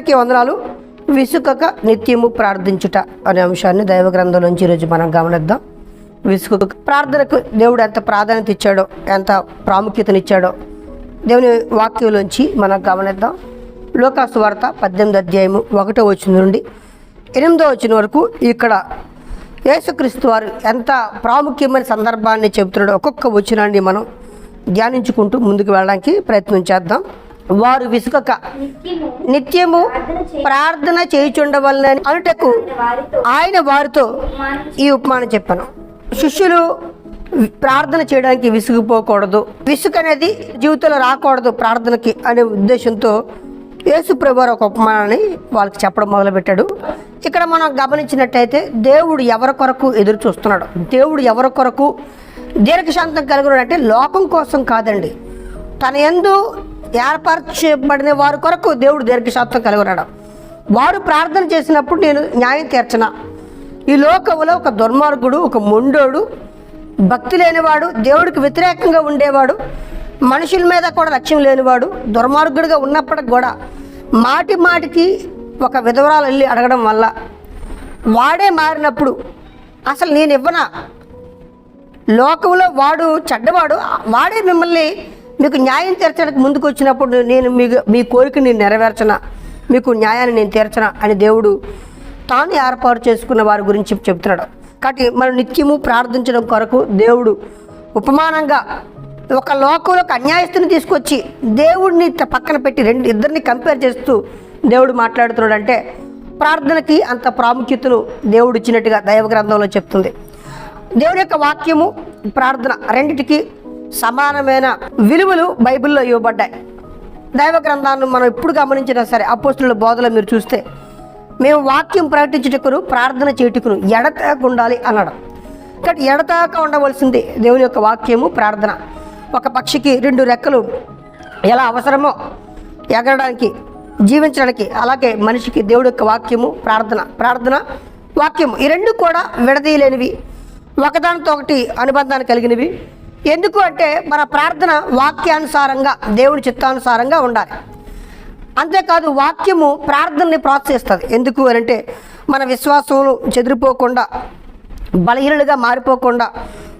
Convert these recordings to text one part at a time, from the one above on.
అందరికీ వందనాలు. విసుకక నిత్యము ప్రార్థించుట అనే అంశాన్ని దైవ గ్రంథం నుంచి ఈరోజు మనం గమనిద్దాం. విసుకు ప్రార్థనకు దేవుడు ఎంత ప్రాధాన్యత ఇచ్చాడో ఎంత ప్రాముఖ్యతనిచ్చాడో దేవుని వాక్యంలోంచి మనం గమనిద్దాం. లోకాసు వార్త పద్దెనిమిది అధ్యాయము ఒకటో వచ్చిన నుండి ఎనిమిదో వచ్చిన వరకు ఇక్కడ యేసుక్రీస్తు వారు ఎంత ప్రాముఖ్యమైన సందర్భాన్ని చెబుతున్నాడో ఒక్కొక్క వచనాన్ని మనం ధ్యానించుకుంటూ ముందుకు వెళ్ళడానికి ప్రయత్నం చేద్దాం. వారు విసుకక నిత్యము ప్రార్థన చేయుచుండవలనని అనుటకు ఆయన వారితో ఈ ఉపమానం చెప్పాను. శిష్యులు ప్రార్థన చేయడానికి విసుగుపోకూడదు. విసుగు అనేది జీవితంలో రాకూడదు ప్రార్థనకి అనే ఉద్దేశంతో యేసు ప్రభు ఒక ఉపమానాన్ని వాళ్ళకి చెప్పడం మొదలుపెట్టాడు. ఇక్కడ మనం గమనించినట్టయితే దేవుడు ఎవరి కొరకు ఎదురు చూస్తున్నాడు? దేవుడు ఎవరి కొరకు దీర్ఘశాంతం కలిగినాడు అంటే లోకం కోసం కాదండి. తన ఎందు ఏర్పరచబడిన వారి కొరకు దేవుడు దీర్ఘశాత్వం కలిగి ఉన్నాడు. వారు ప్రార్థన చేసినప్పుడు నేను న్యాయం తీర్చన? ఈ లోకంలో ఒక దుర్మార్గుడు ఒక మొండోడు భక్తి లేనివాడు దేవుడికి వ్యతిరేకంగా ఉండేవాడు మనుషుల మీద కూడా లక్ష్యం లేనివాడు దుర్మార్గుడిగా ఉన్నప్పటికి కూడా మాటి మాటికి ఒక విధవరాలు వెళ్ళి అడగడం వల్ల వాడే మారినప్పుడు అసలు నేను ఇవ్వనా? లోకంలో వాడు చెడ్డవాడు వాడే మిమ్మల్ని మీకు న్యాయం తీర్చడానికి ముందుకు వచ్చినప్పుడు నేను మీకు మీ కోరికని నెరవేర్చన? మీకు న్యాయాన్ని నేను తీర్చనా? అని దేవుడు తాను ఏర్పాటు చేసుకున్న వారి గురించి చెప్తున్నాడు. కాబట్టి మనం నిత్యము ప్రార్థించడం కొరకు దేవుడు ఉపమానంగా ఒక లోకంలో ఒక అన్యాయస్తుని తీసుకొచ్చి దేవుడిని పక్కన పెట్టి రెండు ఇద్దరిని కంపేర్ చేస్తూ దేవుడు మాట్లాడుతున్నాడు అంటే ప్రార్థనకి అంత ప్రాముఖ్యతను దేవుడు ఇచ్చినట్టుగా దైవ గ్రంథంలో చెప్తుంది. దేవుని యొక్క వాక్యము ప్రార్థన రెండిటికి సమానమైన విలువలు బైబిల్లో ఇవ్వబడ్డాయి. దైవ గ్రంథాన్ని మనం ఎప్పుడు గమనించినా సరే అపోస్తుల బోధలో మీరు చూస్తే మేము వాక్యం ప్రకటించుటకును ప్రార్థన చేయుటకును ఎడతాక ఉండాలి అన్నాడు కాబట్టి ఎడతాక ఉండవలసింది దేవుని యొక్క వాక్యము ప్రార్థన. ఒక పక్షికి రెండు రెక్కలు ఎలా అవసరమో ఎగరడానికి జీవించడానికి అలాగే మనిషికి దేవుడి యొక్క వాక్యము ప్రార్థన ప్రార్థన వాక్యము. ఈ రెండు కూడా విడదీయలేనివి. ఒకదానితో ఒకటి అనుబంధాన్ని కలిగినవి. ఎందుకు అంటే మన ప్రార్థన వాక్యానుసారంగా దేవుడి చిత్తానుసారంగా ఉండాలి. అంతేకాదు వాక్యము ప్రార్థనని ప్రోత్సహిస్తుంది. ఎందుకు అని అంటే మన విశ్వాసమును చెదిరిపోకుండా బలహీనులుగా మారిపోకుండా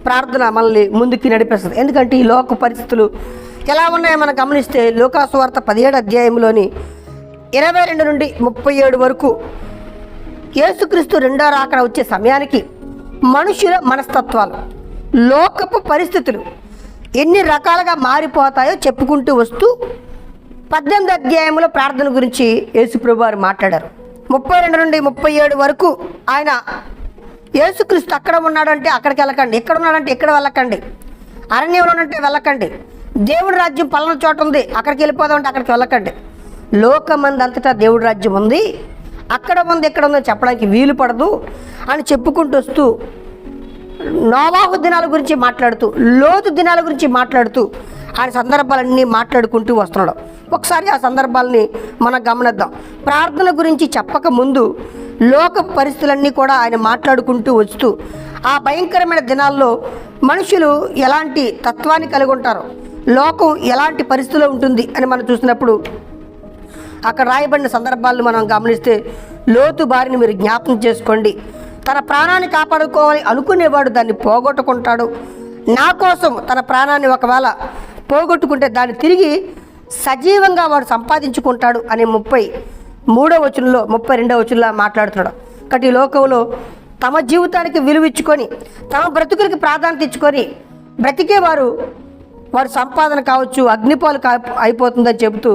ప్రార్థన మనల్ని ముందుకి నడిపిస్తుంది. ఎందుకంటే ఈ లోక పరిస్థితులు ఎలా ఉన్నాయో మనం గమనిస్తే లోకాసువార్త పదిహేడు అధ్యాయంలోని ఇరవై రెండు నుండి ముప్పై ఏడు వరకు యేసుక్రీస్తు రెండో రాకడ వచ్చే సమయానికి మనుషుల మనస్తత్వాలు లోకపు పరిస్థితులు ఎన్ని రకాలుగా మారిపోతాయో చెప్పుకుంటూ వస్తూ పద్దెనిమిది అధ్యాయంలో ప్రార్థన గురించి యేసుప్రభు వారు మాట్లాడారు. ముప్పై రెండు నుండి ముప్పై ఏడు వరకు ఆయన యేసుక్రీస్తు అక్కడ ఉన్నాడంటే అక్కడికి వెళ్ళకండి ఇక్కడ ఉన్నాడంటే ఇక్కడ వెళ్ళకండి అరణ్యంలో ఉంటే వెళ్ళకండి దేవుడి రాజ్యం పలానా చోట ఉంది అక్కడికి వెళ్ళిపోదామంటే అక్కడికి వెళ్ళకండి. లోకమంది అంతటా దేవుడి రాజ్యం ఉంది అక్కడ ఉంది ఇక్కడ ఉందో చెప్పడానికి వీలు పడదు అని చెప్పుకుంటూ వస్తూ నోవాహు దినాల గురించి మాట్లాడుతూ లోతు దినాల గురించి మాట్లాడుతూ ఆయన సందర్భాలన్నీ మాట్లాడుకుంటూ వస్తున్నాడు. ఒకసారి ఆ సందర్భాలని మనం గమనిద్దాం. ప్రార్థన గురించి చెప్పక ముందు లోక పరిస్థితులన్నీ కూడా ఆయన మాట్లాడుకుంటూ వస్తూ ఆ భయంకరమైన దినాల్లో మనుషులు ఎలాంటి తత్వాన్ని కలిగి ఉంటారో? లోకం ఎలాంటి పరిస్థితిలో ఉంటుంది అని మనం చూసినప్పుడు అక్కడ రాయబడిన సందర్భాలను మనం గమనిస్తే లోతు బారిని మీరు జ్ఞాపకం చేసుకోండి. తన ప్రాణాన్ని కాపాడుకోవాలి అనుకునేవాడు దాన్ని పోగొట్టుకుంటాడు. నా కోసం తన ప్రాణాన్ని ఒకవేళ పోగొట్టుకుంటే దాన్ని తిరిగి సజీవంగా వాడు సంపాదించుకుంటాడు అనే ముప్పై మూడో వచనంలో ముప్పై రెండో వచనంలో మాట్లాడుతున్నాడు. కాబట్టి ఈ లోకంలో తమ జీవితానికి విలువిచ్చుకొని తమ బ్రతుకులకి ప్రాధాన్యత ఇచ్చుకొని బ్రతికేవారు వారు సంపాదన కావచ్చు అగ్నిపాలు కా అయిపోతుందని చెబుతూ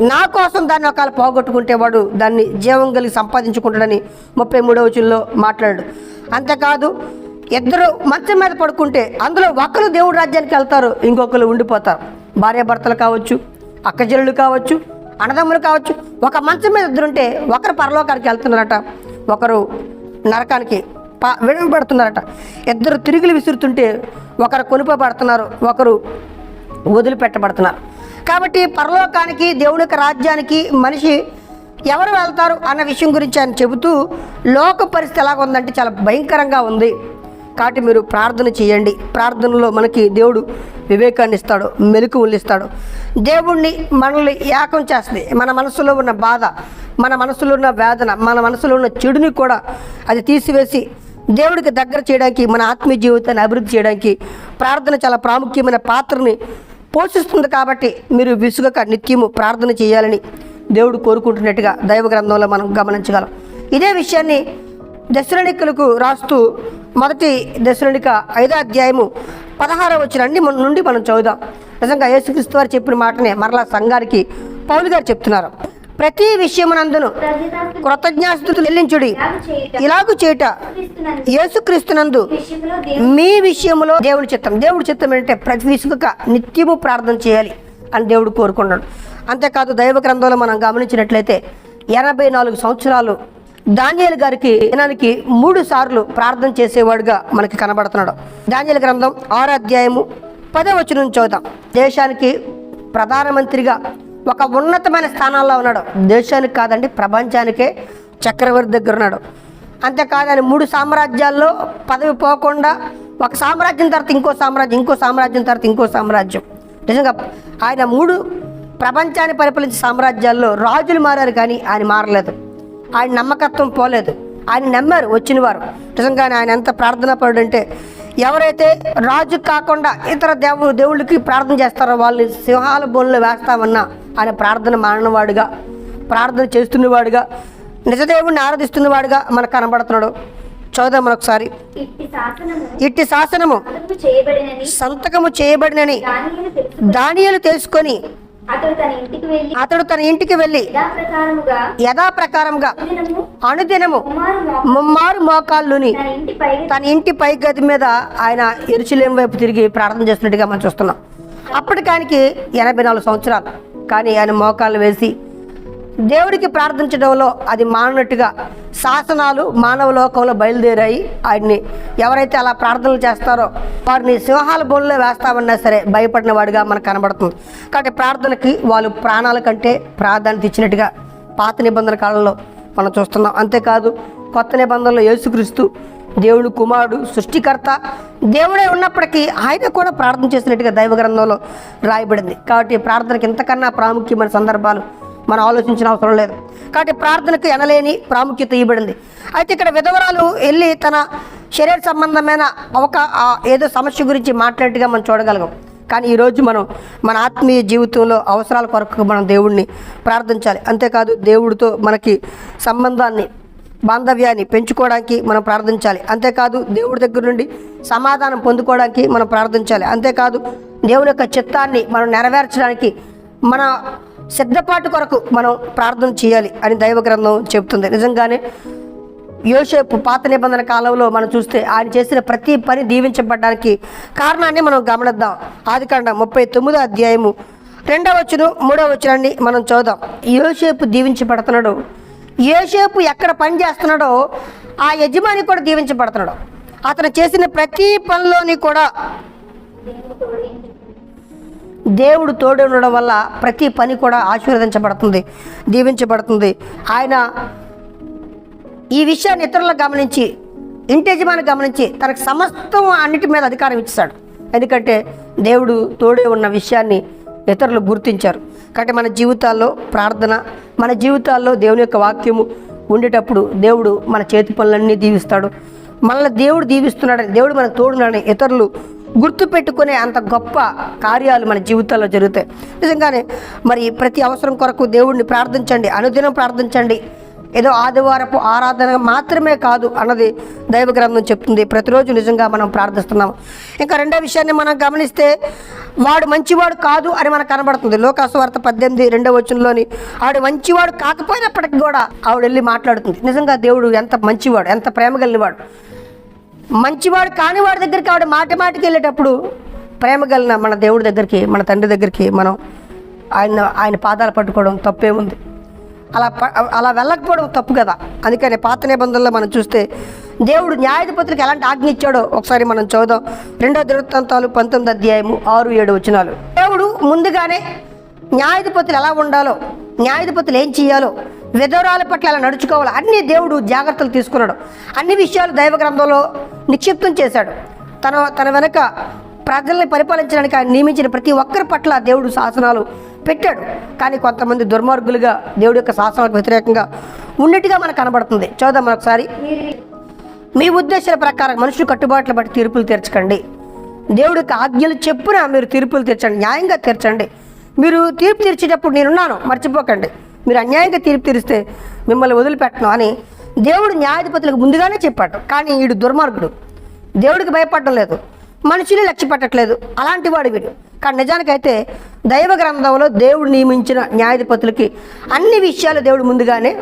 నా కోసం దాన్ని ఒకవేళ పోగొట్టుకుంటే వాడు దాన్ని జీవం కలిగి సంపాదించుకుంటాడని ముప్పై మూడవ చిల్లో మాట్లాడు అంతేకాదు ఇద్దరు మంచం మీద పడుకుంటే అందులో ఒకరు దేవుడు రాజ్యానికి వెళ్తారు ఇంకొకరు ఉండిపోతారు. భార్యాభర్తలు కావచ్చు అక్కజల్లులు కావచ్చు అన్నదమ్ములు కావచ్చు ఒక మంచం మీద ఇద్దరుంటే ఒకరు పరలోకానికి వెళ్తున్నారట ఒకరు నరకానికి పా విడవబడుతున్నారట ఇద్దరు తిరుగులు విసురుతుంటే ఒకరు కొనుపబడుతున్నారు ఒకరు వదిలిపెట్టబడుతున్నారు. కాబట్టి పరలోకానికి దేవునికి రాజ్యానికి మనిషి ఎవరు వెళ్తారు అన్న విషయం గురించి ఆయన చెబుతూ లోక పరిస్థితి ఎలాగ ఉందంటే చాలా భయంకరంగా ఉంది. కాబట్టి మీరు ప్రార్థన చేయండి. ప్రార్థనలో మనకి దేవుడు వివేకాన్ని ఇస్తాడు మెలకువలు ఇస్తాడు. దేవుణ్ణి మనల్ని ఏకం చేస్తుంది. మన మనసులో ఉన్న బాధ మన మనసులో ఉన్న వేదన మన మనసులో ఉన్న చెడుని కూడా అది తీసివేసి దేవుడికి దగ్గర చేయడానికి మన ఆత్మీయ జీవితాన్ని అభివృద్ధి చేయడానికి ప్రార్థన చాలా ప్రాముఖ్యమైన పాత్రని పోషిస్తుంది కాబట్టి మీరు విసుగక నిత్యము ప్రార్థన చేయాలని దేవుడు కోరుకుంటున్నట్టుగా దైవ గ్రంథంలో మనం గమనించగలం. ఇదే విషయాన్ని దశరణికలకు రాస్తూ మొదటి దశరణిక ఐదో అధ్యాయము పదహారవ వచ్చినండి మన నుండి మనం చదువుదాం. నిజంగా యేసుక్రీస్తు వారు చెప్పిన మాటనే మరలా సంఘానికి పౌలు గారు చెప్తున్నారు. ప్రతి విషయమునందును ప్రజదాసు చెల్లించుడి. ఇలాగు చేయుట చేయట యేసుక్రీస్తునందు మీ విషయంలో దేవుడి చిత్తం. దేవుడి చిత్తం ఏంటంటే ప్రతి విసుగక నిత్యము ప్రార్థన చేయాలి అని దేవుడు కోరుకున్నాడు. అంతేకాదు దైవ గ్రంథంలో మనం గమనించినట్లయితే ఎనభై నాలుగు సంవత్సరాలు దానియేలు గారికి దినానికి మూడు సార్లు ప్రార్థన చేసేవాడుగా మనకి కనబడుతున్నాడు. దానియేలు గ్రంథం ఆరో అధ్యాయము పదవచనం చూద్దాం దేశానికి ప్రధానమంత్రిగా ఒక ఉన్నతమైన స్థానాల్లో ఉన్నాడు. దేశానికి కాదండి ప్రపంచానికే చక్రవర్తి దగ్గర ఉన్నాడు. అంతేకాదని మూడు సామ్రాజ్యాల్లో పదవి పోకుండా ఒక సామ్రాజ్యం తర్వాత ఇంకో సామ్రాజ్యం ఇంకో సామ్రాజ్యం తర్వాత ఇంకో సామ్రాజ్యం. నిజంగా ఆయన మూడు ప్రపంచాన్ని పరిపాలించే సామ్రాజ్యాల్లో రాజులు మారారు కానీ ఆయన మారలేదు. ఆయన నమ్మకత్వం పోలేదు. ఆయన నమ్మారు వచ్చిన వారు నిజంగానే ఆయన ఎంత ప్రార్థన పరుడంటే ఎవరైతే రాజు కాకుండా ఇతర దేవు దేవుళ్ళకి ప్రార్థన చేస్తారో వాళ్ళని సింహాల బోన్లో వేస్తామన్నా ఆయన ప్రార్థన మానవాడుగా ప్రార్థన చేస్తున్నవాడుగా నిజదేవుడిని ఆరాధిస్తున్నవాడుగా మనకు కనబడుతున్నాడు. చూద్దాం మనొకసారి ఇట్టి శాసనము సంతకము చేయబడినని దానియలు తెలుసుకొని అతడు తన ఇంటికి వెళ్ళి యథాప్రకారంగా దినము అనుదినము ముమ్మారు మోకాళ్ళుని తన ఇంటి పై గది మీద ఆయన ఎరుచలేం వైపు తిరిగి ప్రార్థన చేస్తున్నట్టుగా మనం చూస్తున్నాం. అప్పటికి ఆయనకి ఎనభై నాలుగు సంవత్సరాలు. కానీ ఆయన మోకాలు వేసి దేవుడికి ప్రార్థించడంలో అది మాననట్టుగా శాసనాలు మానవ లోకంలో బయలుదేరాయి. ఆయన్ని ఎవరైతే అలా ప్రార్థనలు చేస్తారో వారిని సింహాల బోన్లో వేస్తామన్నా సరే భయపడిన వాడిగా మనకు కనబడుతుంది. కాబట్టి ప్రార్థనకి వాళ్ళు ప్రాణాల కంటే ప్రాధాన్యత ఇచ్చినట్టుగా పాత నిబంధన కాలంలో మనం చూస్తున్నాం. అంతేకాదు కొత్త నిబంధనలో యేసుక్రీస్తు దేవుడు కుమారుడు సృష్టికర్త. దేవుడే ఉన్నప్పటికీ ఆయన కూడా ప్రార్థన చేసినట్టుగా దైవ గ్రంథంలో రాయబడింది. కాబట్టి ప్రార్థనకి ఇంతకన్నా ప్రాముఖ్యమైన సందర్భాలు మనం ఆలోచించిన అవసరం లేదు. కాబట్టి ప్రార్థనకు ఎనలేని ప్రాముఖ్యత ఇవ్వబడింది. అయితే ఇక్కడ విధవరాలు వెళ్ళి తన శరీర సంబంధమైన ఒక ఏదో సమస్య గురించి మాట్లాడేట్టుగా మనం చూడగలం కానీ ఈరోజు మనం మన ఆత్మీయ జీవితంలో అవసరాల కొరకు మనం దేవుడిని ప్రార్థించాలి. అంతేకాదు దేవుడితో మనకి సంబంధాన్ని బాంధవ్యాన్ని పెంచుకోవడానికి మనం ప్రార్థించాలి. అంతేకాదు దేవుడి దగ్గర నుండి సమాధానం పొందుకోవడానికి మనం ప్రార్థించాలి. అంతేకాదు దేవుని యొక్క చిత్తాన్ని మనం నెరవేర్చడానికి మన సిద్ధపాటు కొరకు మనం ప్రార్థన చేయాలి అని దైవ గ్రంథం చెబుతుంది. నిజంగానే యోసేపు పాత నిబంధన కాలంలో మనం చూస్తే ఆయన చేసిన ప్రతి పని దీవించబడడానికి కారణాన్ని మనం గమనిద్దాం. ఆదికాండ ముప్పై తొమ్మిదో అధ్యాయము రెండవ వచ్చును మూడవ వచ్చునండి మనం చూద్దాం యోసేపు దీవించబడుతున్నాడు. ఏషేపు ఎక్కడ పని చేస్తున్నాడో ఆ యజమాని కూడా దీవించబడుతున్నాడు. అతను చేసిన ప్రతి పనిలోని కూడా దేవుడు తోడు ఉండడం వల్ల ప్రతి పని కూడా ఆశీర్వదించబడుతుంది దీవించబడుతుంది. ఆయన ఈ విషయాన్ని ఇతరులకు గమనించి ఇంటి యజమాని గమనించి తనకు సమస్తం అన్నిటి మీద అధికారం ఇచ్చాడు ఎందుకంటే దేవుడు తోడే ఉన్న విషయాన్ని ఇతరులు గుర్తించారు. కాబట్టి మన జీవితాల్లో ప్రార్థన మన జీవితాల్లో దేవుని యొక్క వాక్యము ఉండేటప్పుడు దేవుడు మన చేతి పనులన్నీ దీవిస్తాడు. మనల్ని దేవుడు దీవిస్తున్నాడని దేవుడు మనకు తోడున్నాడని ఇతరులు గుర్తు పెట్టుకునే అంత గొప్ప కార్యాలు మన జీవితాల్లో జరుగుతాయి. నిజంగానే మరి ప్రతి అవసరం కొరకు దేవుడిని ప్రార్థించండి అనుదినం ప్రార్థించండి. ఏదో ఆదివారపు ఆరాధన మాత్రమే కాదు అన్నది దైవ గ్రంథం చెప్తుంది. ప్రతిరోజు నిజంగా మనం ప్రార్థిస్తున్నాం. ఇంకా రెండో విషయాన్ని మనం గమనిస్తే వాడు మంచివాడు కాదు అని మనకు కనబడుతుంది. లోకాసువార్త పద్దెనిమిది రెండో వచనంలోని ఆవిడ మంచివాడు కాకపోయినప్పటికీ కూడా ఆవిడ వెళ్ళి మాట్లాడుతుంది. నిజంగా దేవుడు ఎంత మంచివాడు ఎంత ప్రేమ కలిగినవాడు మంచివాడు కాని వాడి దగ్గరికి ఆవిడ మాట మాటికి వెళ్ళేటప్పుడు ప్రేమ కలిగిన మన దేవుడి దగ్గరికి మన తండ్రి దగ్గరికి మనం ఆయన ఆయన పాదాలు పట్టుకోవడం తప్పేముంది. అలా ప- అలా వెళ్ళకపోవడం తప్పు కదా. అందుకని పాత నిబంధనలో మనం చూస్తే దేవుడు న్యాయాధిపతులకు ఎలాంటి ఆజ్ఞ ఇచ్చాడో ఒకసారి మనం చూద్దాం రెండో దినవృత్తాంతాలు పంతొమ్మిది అధ్యాయము ఆరు ఏడు వచనాలు. దేవుడు ముందుగానే న్యాయాధిపతులు ఎలా ఉండాలో న్యాయాధిపతులు ఏం చేయాలో విధవరాల పట్ల ఎలా నడుచుకోవాలో అన్ని దేవుడు జాగ్రత్తలు తీసుకున్నాడు. అన్ని విషయాలు దైవ గ్రంథంలో నిక్షిప్తం చేశాడు. తన తన వెనక ప్రజల్ని పరిపాలించడానికి ఆయన నియమించిన ప్రతి ఒక్కరి పట్ల దేవుడు శాసనాలు పెట్టాడు. కానీ కొంతమంది దుర్మార్గులుగా దేవుడి యొక్క శాసనాలకు వ్యతిరేకంగా ఉన్నట్టుగా మనకు కనబడుతుంది. చూద్దాం ఒకసారి మీ ఉద్దేశాల ప్రకారం మనుషులు కట్టుబాట్లు బట్టి తీర్పులు తీర్చకండి. దేవుడికి ఆజ్ఞలు చెప్పున మీరు తీర్పులు తీర్చండి. న్యాయంగా తీర్చండి. మీరు తీర్పు తీర్చేటప్పుడు నేనున్నాను మర్చిపోకండి. మీరు అన్యాయంగా తీర్పు తీరిస్తే మిమ్మల్ని వదిలిపెట్టను అని దేవుడు న్యాయాధిపతులకు ముందుగానే చెప్పాడు. కానీ వీడు దుర్మార్గుడు. దేవుడికి భయపడడం లేదు. మనుషులు లక్ష్య పెట్టట్లేదు అలాంటి వాడు వీడు. కానీ నిజానికైతే దైవ గ్రంథంలో దేవుడు నియమించిన న్యాయాధిపతులకి అన్ని విషయాలు దేవుడు ముందుగానే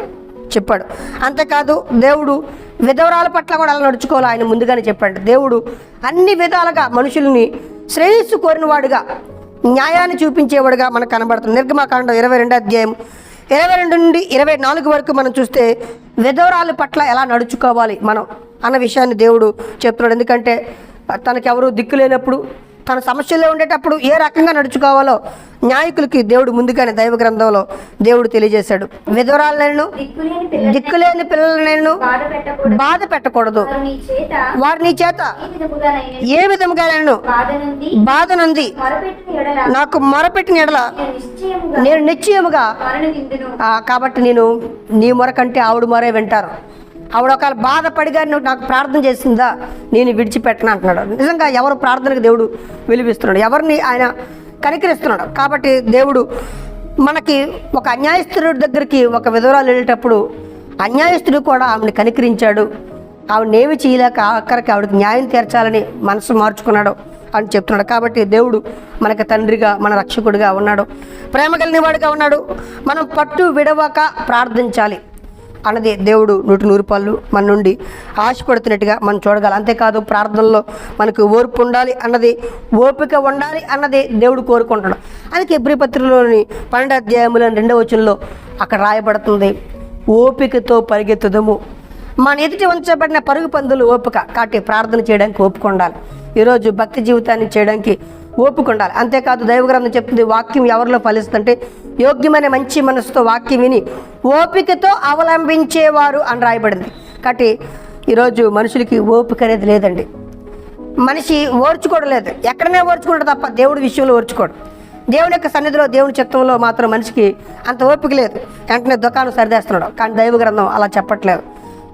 చెప్పాడు. అంతేకాదు దేవుడు విధవరాల పట్ల కూడా అలా నడుచుకోవాలి ఆయన ముందుగానే చెప్పాడు. దేవుడు అన్ని విధాలుగా మనుషుల్ని శ్రేయస్సు కోరినవాడుగా న్యాయాన్ని చూపించేవాడుగా మనకు కనబడుతుంది. నిర్గమాకాండం ఇరవై రెండు అధ్యాయం ఇరవై రెండు నుండి ఇరవై నాలుగు వరకు మనం చూస్తే విధవరాల పట్ల ఎలా నడుచుకోవాలి మనం అన్న విషయాన్ని దేవుడు చెప్తున్నాడు. ఎందుకంటే తనకెవరూ దిక్కు లేనప్పుడు తన సమస్యల్లో ఉండేటప్పుడు ఏ రకంగా నడుచుకోవాలో న్యాయకులకి దేవుడు ముందుగానే దైవ గ్రంథంలో దేవుడు తెలియజేశాడు. విధవరాలను దిక్కులేని పిల్లలు దిక్కులేని పిల్లలను బాధ పెట్టకూడదు. బాధ పెట్టకూడదు. వారు నీ చేత ఏ విధముగా నేను బాధ నుండి నాకు మొరపెట్టిన ఎడల నేను నిశ్చయముగా కాబట్టి నేను నీ మొర కంటే ఆవిడ మొరే వింటారు. ఆవిడ ఒకవేళ బాధపడిగా నువ్వు నాకు ప్రార్థన చేసిందా నేను విడిచిపెట్టను అంటున్నాడు. నిజంగా ఎవరు ప్రార్థనకు దేవుడు విలువిస్తున్నాడు? ఎవరిని ఆయన కనికరిస్తున్నాడు? కాబట్టి దేవుడు మనకి ఒక అన్యాయస్తుడి దగ్గరికి ఒక విధవరాలు వెళ్ళేటప్పుడు అన్యాయస్తుడు కూడా ఆమెను కనికరించాడు. ఆవిడనేమి చేయలేక ఆఖరికి ఆవిడకి న్యాయం తీర్చాలని మనసు మార్చుకున్నాడు అని చెప్తున్నాడు. కాబట్టి దేవుడు మనకి తండ్రిగా మన రక్షకుడిగా ఉన్నాడు. ప్రేమ కలిగిన వాడిగా ఉన్నాడు. మనం పట్టు విడవక ప్రార్థించాలి. అన్నది దేవుడు నూటి నూరు పళ్ళు మన నుండి ఆశపడుతున్నట్టుగా మనం చూడగలం. అంతేకాదు ప్రార్థనలో మనకు ఓర్పు ఉండాలి అన్నది ఓపిక ఉండాలి అన్నది దేవుడు కోరుకుంటాడు అందుకే ఎబ్రిపత్రిలోని పన్నెండు అధ్యాయములోని రెండవ వచనంలో అక్కడ రాయబడుతుంది ఓపికతో పరిగెత్తుదము. మన ఎదుటి ఉంచబడిన పరుగు పందులు ఓపిక కాబట్టి ప్రార్థన చేయడానికి ఓపిక ఉండాలి. ఈరోజు భక్తి జీవితాన్ని చేయడానికి ఓపిక ఉండాలి. అంతేకాదు దైవగ్రంథం చెప్తుంది వాక్యం ఎవరిలో ఫలిస్తుందంటే యోగ్యమైన మంచి మనసుతో వాక్యం విని ఓపికతో అవలంబించేవారు అని రాయబడింది. కాబట్టి ఈరోజు మనుషులకి ఓపిక అనేది లేదండి. మనిషి ఓర్చుకోవడం లేదు. ఎక్కడనే ఓర్చుకుంటాడు తప్ప దేవుడి విషయంలో ఓర్చుకోడు. దేవుని యొక్క సన్నిధిలో దేవుని చిత్తంలో మాత్రం మనిషికి అంత ఓపిక లేదు. వెంటనే దుకాణం సరిదేస్తున్నాడు. కానీ దైవ గ్రంథం అలా చెప్పట్లేదు.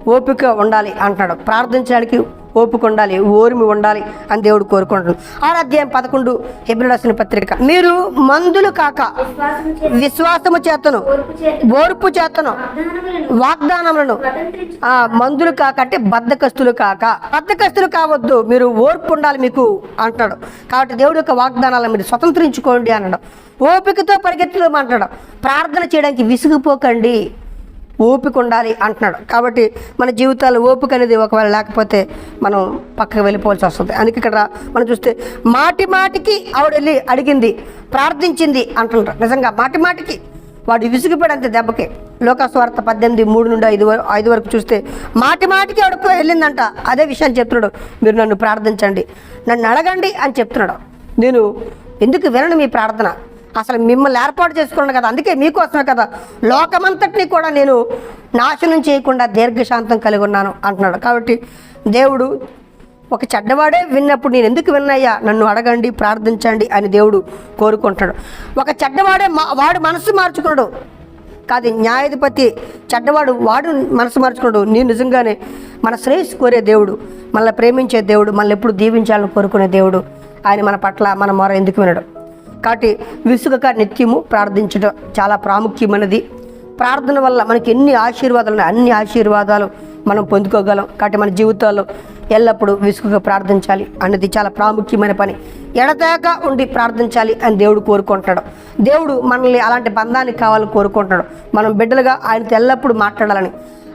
ఓపిక ఉండాలి అంటున్నాడు. ప్రార్థించడానికి ఓపిక ఉండాలి ఓర్మి ఉండాలి అని దేవుడు కోరుకుంటున్నాడు. ఆరు అధ్యాయం పదకొండు హెబ్రిలాసిన పత్రిక. మీరు మందులు కాక విశ్వాసము చేతను ఓర్పు చేతను వాగ్దానములను ఆ మందులు కాక అంటే బద్దకస్తులు కాక. బద్దకస్తులు కావద్దు మీరు ఓర్పు ఉండాలి మీకు అంటాడు కాబట్టి దేవుడి యొక్క వాగ్దానాలను మీరు స్వతంత్రించుకోండి అన్నాడు. ఓపికతో పరిగెత్తడం అంటాడు ప్రార్థన చేయడానికి విసుగుపోకండి. ఓపిక ఉండాలి అంటున్నాడు. కాబట్టి మన జీవితాల్లో ఓపిక అనేది ఒకవేళ లేకపోతే మనం పక్కకు వెళ్ళిపోవాల్సి వస్తుంది. అందుకే ఇక్కడ మనం చూస్తే మాటి మాటికి ఆవిడ వెళ్ళి అడిగింది ప్రార్థించింది అంటున్నారు నిజంగా మాటి మాటికి వాడు విసిగిపోయాడు దెబ్బకి. లోకాస్వార్త పద్దెనిమిది మూడు నుండి ఐదు వరకు ఐదు వరకు చూస్తే మాటి మాటికి ఆవిడకు వెళ్ళిందంట. అదే విషయాన్ని చెప్తున్నాడు. మీరు నన్ను ప్రార్థించండి నన్ను అడగండి అని చెప్తున్నాడు. నేను ఎందుకు వినను మీ ప్రార్థన? అసలు మిమ్మల్ని ఏర్పాటు చేసుకున్నాను కదా అందుకే మీకోసమే కదా. లోకమంతటిని కూడా నేను నాశనం చేయకుండా దీర్ఘశాంతం కలిగి ఉన్నాను అంటున్నాడు. కాబట్టి దేవుడు ఒక చెడ్డవాడే విన్నప్పుడు నేను ఎందుకు విన్నాయ్యా? నన్ను అడగండి ప్రార్థించండి అని దేవుడు కోరుకుంటాడు ఒక చెడ్డవాడే మా వాడు మనసు మార్చుకున్నాడు. కాదు న్యాయాధిపతి చెడ్డవాడు వాడు మనసు మార్చుకున్నాడు. నేను నిజంగానే మన శ్రేయస్సు కోరే దేవుడు మనల్ని ప్రేమించే దేవుడు మనల్ని ఎప్పుడు దీవించాలని కోరుకునే దేవుడు. ఆయన మన పట్ల మన మొర ఎందుకు వినడు. కాబట్టి విసుగక నిత్యము ప్రార్థించడం చాలా ప్రాముఖ్యమైనది. ప్రార్థన వల్ల మనకి ఎన్ని ఆశీర్వాదాలు అన్ని ఆశీర్వాదాలు మనం పొందుకోగలం. కాబట్టి మన జీవితాల్లో ఎల్లప్పుడూ విసుగుగా ప్రార్థించాలి అన్నది చాలా ప్రాముఖ్యమైన పని. ఎడతేక ఉండి ప్రార్థించాలి అని దేవుడు కోరుకుంటాడు దేవుడు మనల్ని అలాంటి బంధానికి కావాలని కోరుకుంటాడు మనం బిడ్డలుగా ఆయనతో ఎల్లప్పుడూ మాట్లాడాలని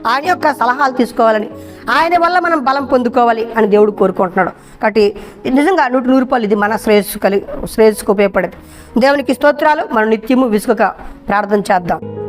ఆయన యొక్క సలహాలు తీసుకోవాలని ఆయన వల్ల మనం బలం పొందుకోవాలి అని దేవుడు కోరుకుంటున్నాడు. కాబట్టి నిజంగా నూటి నూరు రూపాయలు ఇది మన శ్రేయస్సు కలిగి శ్రేయస్సుకు ఉపయోగపడేది. దేవునికి స్తోత్రాలు మనం నిత్యము విసుగక ప్రార్థన చేద్దాం.